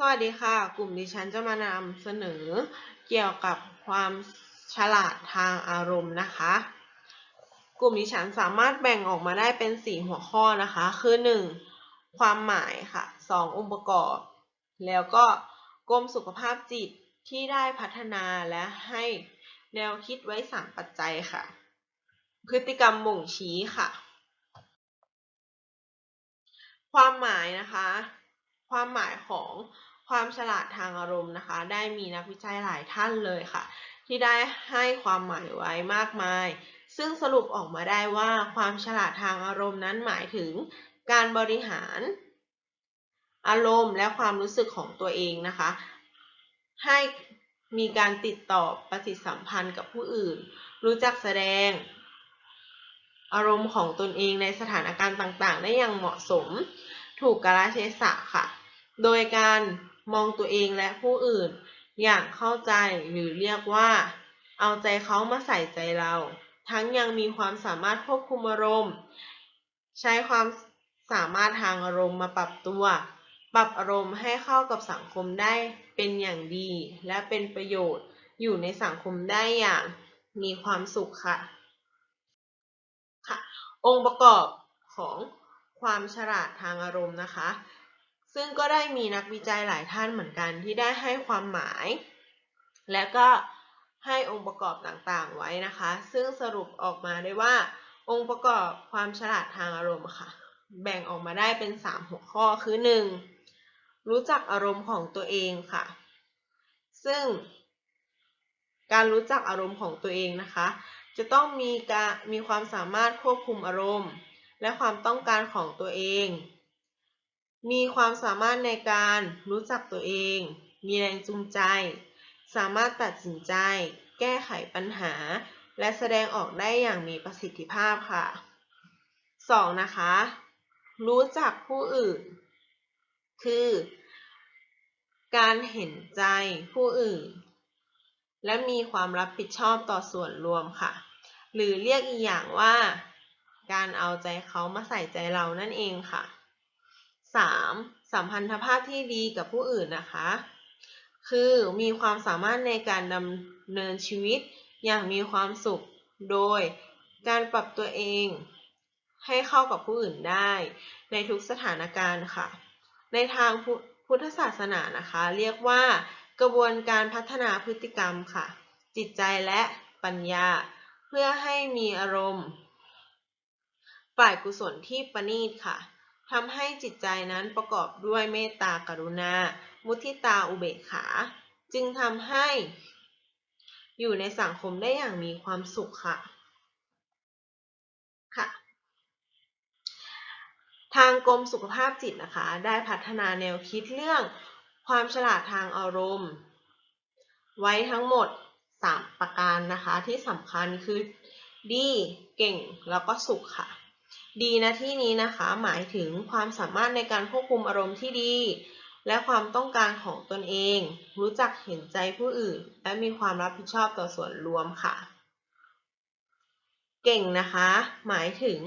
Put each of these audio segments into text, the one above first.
สวัสดีค่ะ กลุ่มดิฉันจะมานำเสนอเกี่ยวกับความฉลาดทางอารมณ์นะคะ กลุ่มดิฉันสามารถแบ่งออกมาได้เป็น 4 หัวข้อนะคะ คือ 1. ความหมายค่ะ 2. องค์ประกอบ แล้วก็กรมสุขภาพจิตที่ได้พัฒนาและให้แนวคิดไว้ 3 ปัจจัยค่ะ พฤติกรรมบ่งชี้ค่ะ ความหมายนะคะ ความหมายของความฉลาดทางอารมณ์นะคะ ได้มีนักวิจัยหลายท่านเลยค่ะ ที่ได้ให้ความหมายไว้มากมาย ซึ่งสรุปออกมาได้ว่าความฉลาดทางอารมณ์นั้นหมายถึงการบริหารอารมณ์และความรู้สึกของตัวเองนะคะ ให้มีการติดต่อปฏิสัมพันธ์กับผู้อื่น รู้จักแสดง อารมณ์ของตนเองในสถานการณ์ต่างๆ ได้อย่างเหมาะสม ถูกกาลเทศะค่ะ โดยการมองตัวเองและผู้อื่น อย่างเข้าใจหรือเรียกว่า เอาใจเขามาใส่ใจเรา ทั้งยังมีความสามารถควบคุมอารมณ์ ใช้ความสามารถทางอารมณ์มาปรับตัว ปรับอารมณ์ให้เข้ากับสังคมได้เป็นอย่างดี และเป็นประโยชน์อยู่ในสังคมได้อย่างมีความสุขค่ะค่ะ องค์ประกอบของ ความฉลาดทางอารมณ์นะคะ ซึ่งก็ได้มีนักวิจัยหลายท่านเหมือนกันที่ได้ให้ความหมาย และก็ให้องค์ประกอบต่างๆไว้นะคะ ซึ่งสรุปออกมาได้ว่า องค์ประกอบความฉลาดทางอารมณ์ค่ะ แบ่งออกมาได้เป็น 3 หัวข้อคือ 1. รู้จักอารมณ์ของตัวเองค่ะ ซึ่ง การรู้จักอารมณ์ของตัวเองนะคะ จะต้องมีการมีความสามารถควบคุมอารมณ์ และความต้องการของตัวเอง มีความสามารถในการรู้จักตัวเอง มีแรงจูงใจ สามารถตัดสินใจ แก้ไขปัญหา และแสดงออกได้อย่างมีประสิทธิภาพค่ะ 2. นะคะ รู้จักผู้อื่น คือ การเห็นใจผู้อื่น และมีความรับผิดชอบต่อส่วนรวมค่ะ หรือเรียกอีกอย่างว่า การเอาใจเขามาใส่ใจเรานั่นเองค่ะ 3. สัมพันธภาพที่ดีกับผู้อื่นนะคะ คือมีความสามารถในการดำเนินชีวิตอย่างมีความสุข โดยการปรับตัวเองให้เข้ากับผู้อื่นได้ ในทุกสถานการณ์ค่ะ ในทางพุทธศาสนานะคะ เรียกว่ากระบวนการพัฒนาพฤติกรรมค่ะ จิตใจและปัญญา เพื่อให้มีอารมณ์ ฝ่ายกุศลที่ประณีตค่ะทำให้จิตใจนั้นประกอบด้วยเมตตากรุณา มุทิตาอุเบกขา จึงทำให้อยู่ในสังคมได้อย่างมีความสุขค่ะค่ะทางกรมสุขภาพจิตนะคะ ได้พัฒนาแนวคิดเรื่องความฉลาดทางอารมณ์ ไว้ทั้งหมด 3 ประการนะคะที่สำคัญคือดี เก่งแล้วก็สุขค่ะ ดีนะที่นี้นะคะหมายถึงความสามารถในการควบคุมอารมณ์ที่ดี และความต้องการของตนเอง รู้จักเห็นใจผู้อื่น และมีความรับผิดชอบต่อส่วนรวมค่ะ เก่งนะคะ หมายถึง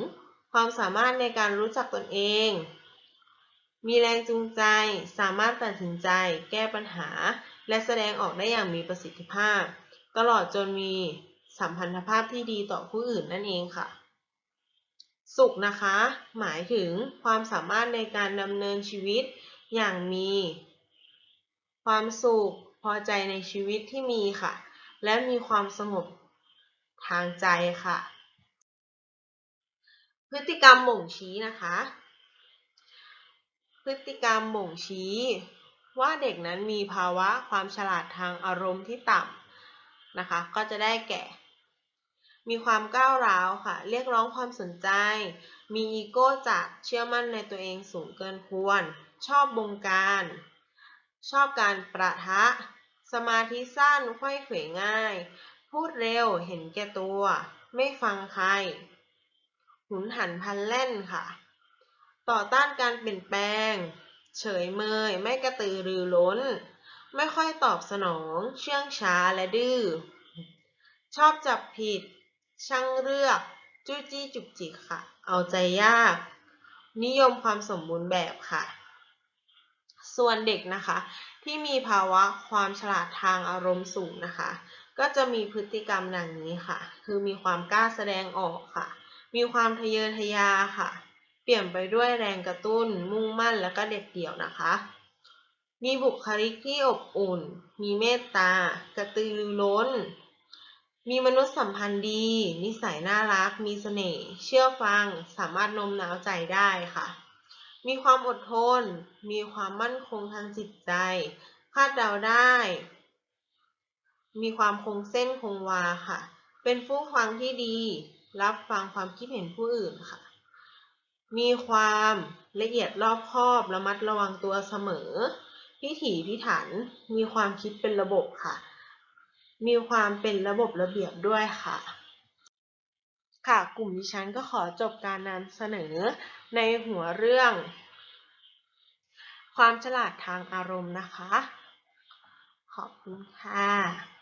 ความสามารถในการรู้จักตนเอง มีแรงจูงใจ สามารถตัดสินใจ แก้ปัญหา และแสดงออกได้อย่างมีประสิทธิภาพ ตลอดจนมีสัมพันธภาพที่ดีต่อผู้อื่นนั่นเองค่ะ สุขนะคะ หมายถึงความสามารถในการดำเนินชีวิตอย่างมี ความสุขพอใจในชีวิตที่มีค่ะ และมีความสงบทางใจค่ะ พฤติกรรมบ่งชี้นะคะ พฤติกรรมบ่งชี้ ว่าเด็กนั้นมีภาวะความฉลาดทางอารมณ์ที่ต่ำนะคะ ก็จะได้แก่ มีความก้าวร้าวค่ะ เรียกร้องความสนใจ มีอีโก้จัดเชื่อมั่นในตัวเองสูงเกินควร ชอบบงการ ชอบการประทะ สมาธิสั้นไขว้เขวง่าย พูดเร็วเห็นแก่ตัว ไม่ฟังใคร หุนหันพลันแล่นค่ะ ต่อต้านการเปลี่ยนแปลง เฉยเมย ไม่กระตือรือร้น ไม่ค่อยตอบสนอง เชื่องช้าและดื้อ ชอบจับผิด ช่างเลือกจู้จี้จุกจิกค่ะ เอาใจยาก นิยมความสมบูรณ์แบบค่ะ ส่วนเด็กนะคะ ที่มีภาวะความฉลาดทางอารมณ์สูงนะคะ ก็จะมีพฤติกรรมดังนี้ค่ะ คือมีความกล้าแสดงออกค่ะ มีความทะเยอทะยาค่ะ เปลี่ยนไปด้วยแรงกระตุ้น มุ่งมั่นและก็เด็ดเดี่ยวนะคะ มีบุคลิกที่อบอุ่น มีเมตตากระตือรือร้น มีมนุษยสัมพันธ์ดี นิสัยน่ารัก มีเสน่ห์ เชื่อฟัง สามารถโน้มน้าวใจได้ค่ะ มีความอดทน มีความมั่นคงทางจิตใจ คาดเดาได้ มีความคงเส้นคงวาค่ะ เป็นผู้ฟังที่ดี รับฟังความคิดเห็นผู้อื่นค่ะ มีความละเอียดรอบคอบ ระมัดระวังตัวเสมอ พิถีพิถัน มีความคิดเป็นระบบค่ะ มีความเป็นระบบระเบียบด้วยค่ะ ค่ะกลุ่มดิฉันก็ขอจบการนำเสนอในหัวเรื่อง ความฉลาดทางอารมณ์นะคะ ขอบคุณค่ะ